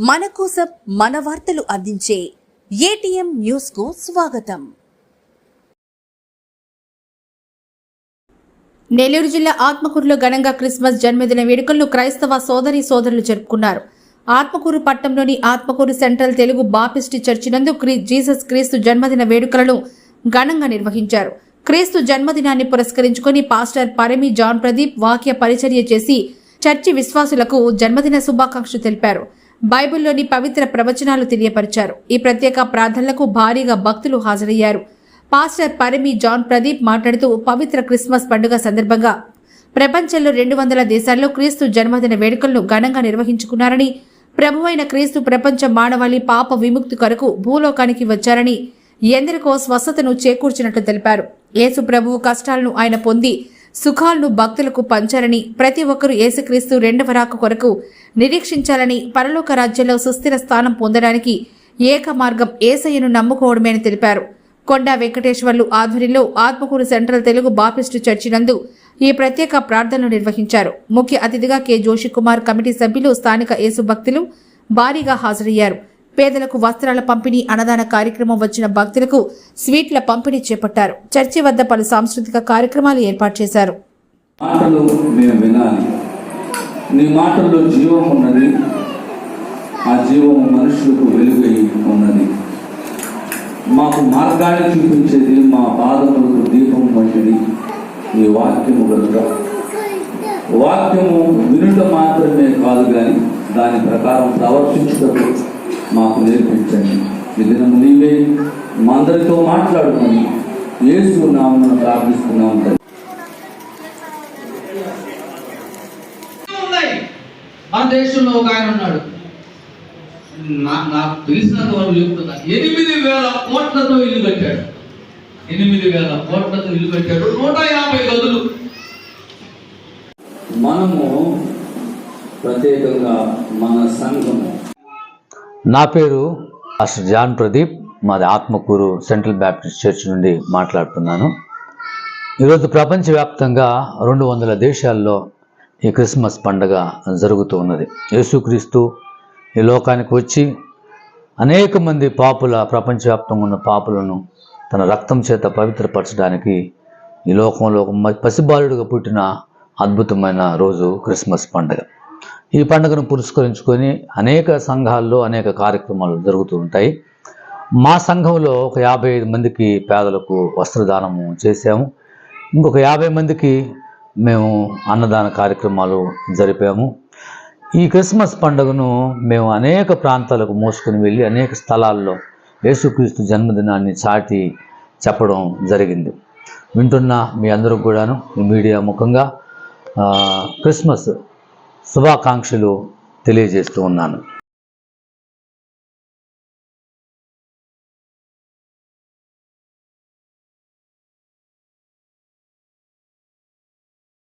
మన కోసం మన వార్తలు అందించే ఏటీఎం న్యూస్కు స్వాగతం. నెల్లూరు జిల్లా ఆత్మకూరులో ఘనంగా క్రిస్మస్ జన్మదిన వేడుకలను క్రైస్తవ సోదరి సోదరులు జరుపుకున్నారు. ఆత్మకూరు పట్టణంలోని Atmakur central Telugu baptist church నందు జీసస్ క్రీస్తు జన్మదిన వేడుకలను ఘనంగా నిర్వహించారు. క్రీస్తు జన్మదినాన్ని పురస్కరించుకొని పాస్టర్ పరమి జాన్ ప్రదీప్ వాక్య పరిచర్య చేసి చర్చి విశ్వాసులకు జన్మదిన శుభాకాంక్షలు తెలిపారు. బైబిల్లోని పవిత్ర ప్రవచనాలు తెలియపరిచారు. ఈ ప్రత్యేక ప్రార్థనలకు భారీగా భక్తులు హాజరయ్యారు. పాస్టర్ పరిమి జాన్ ప్రదీప్ మాట్లాడుతూ పవిత్ర క్రిస్మస్ పండుగ సందర్భంగా ప్రపంచంలో రెండు వందల దేశాల్లో క్రీస్తు జన్మదిన వేడుకలను ఘనంగా నిర్వహించుకున్నారని ప్రభువైన క్రీస్తు ప్రపంచ మానవాళి పాప విముక్తి కొరకు భూలోకానికి వచ్చారని ఎందరికో స్వస్థతను చేకూర్చినట్లు తెలిపారు. యేసు ప్రభువు కష్టాలను ఆయన పొంది సుఖాలను భక్తులకు పంచారని ప్రతి ఒక్కరూ యేసుక్రీస్తు రెండవ రాక కొరకు నిరీక్షించాలని పరలోక రాజ్యంలో సుస్థిర స్థానం పొందడానికి ఏక మార్గం ఏసయ్యను నమ్ముకోవడమేని తెలిపారు. కొండా వెంకటేశ్వర్లు ఆధ్వర్యంలో Atmakur central Telugu baptist church నందు ఈ ప్రత్యేక ప్రార్థనలు నిర్వహించారు. ముఖ్య అతిథిగా కె జోషి కుమార్ కమిటీ సభ్యులు స్థానిక యేసు భక్తులు భారీగా హాజరయ్యారు. పేదలకు వస్త్రాల పంపిణీ అన్నదాన కార్యక్రమం వచ్చిన భక్తులకు స్వీట్ల పంపిణీ చేపట్టారు. చర్చి వద్ద పలు సాంస్కృతిక కార్యక్రమాలు ఏర్పాటు చేశారు. మాటలు మేము వినాలి. నీ మాటల్లో జీవం ఉన్నది ఆ జీవము మనుషులకు వెలుగై ఉన్నది. మాకు మార్గాన్ని చూపించేది మా పాదములకు దీపం వంటిది. ఈ వాక్యము కనుక. వాక్యము వినుట మాత్రమే కాదు కానీ దాని ప్రకారం ప్రవర్తించుటకు మాకు నేర్పించండి. ఈ నీవే మా అందరితో మాట్లాడుకొని యేసు నామను ప్రార్థిస్తున్నాం మన దేశంలో ఒక ఆయన ఉన్నాడు. నాకు తెలిసినంత వరకు చెప్తున్నా. ఎనిమిది వేల కోట్లతో ఇల్లు కట్టాడు. ఎనిమిది వేల కోట్లతో ఇల్లు కట్టాడు. నూట యాభై గదులు. మనము ప్రత్యేకంగా మన సంఘము నా పేరు అసలు జాన్ ప్రదీప్. మాది ఆత్మకూరు సెంట్రల్ బ్యాప్టిస్ట్ చర్చ్ నుండి మాట్లాడుతున్నాను. ఈరోజు ప్రపంచవ్యాప్తంగా రెండు వందల దేశాల్లో ఈ క్రిస్మస్ పండగ జరుగుతూ ఉన్నది. యేసుక్రీస్తు ఈ లోకానికి వచ్చి అనేక మంది పాపుల ప్రపంచవ్యాప్తంగా ఉన్న పాపులను తన రక్తం చేత పవిత్రపరచడానికి ఈ లోకంలో ఒక మ- పుట్టిన అద్భుతమైన రోజు క్రిస్మస్ పండుగ. ఈ పండుగను పురస్కరించుకొని అనేక సంఘాల్లో అనేక కార్యక్రమాలు జరుగుతూ ఉంటాయి. మా సంఘంలో ఒక యాభై ఐదు మందికి పేదలకు వస్త్రదానము చేశాము. ఇంకొక యాభై మందికి మేము అన్నదాన కార్యక్రమాలు జరిపాము. ఈ క్రిస్మస్ పండుగను మేము అనేక ప్రాంతాలకు మోసుకొని వెళ్ళి అనేక స్థలాల్లో యేసుక్రీస్తు జన్మదినాన్ని చాటి చెప్పడం జరిగింది. వింటున్న మీ అందరూ కూడాను మీడియా ముఖంగా క్రిస్మస్ శుభాకాంక్షలు తెలియజేస్తూ ఉన్నాను.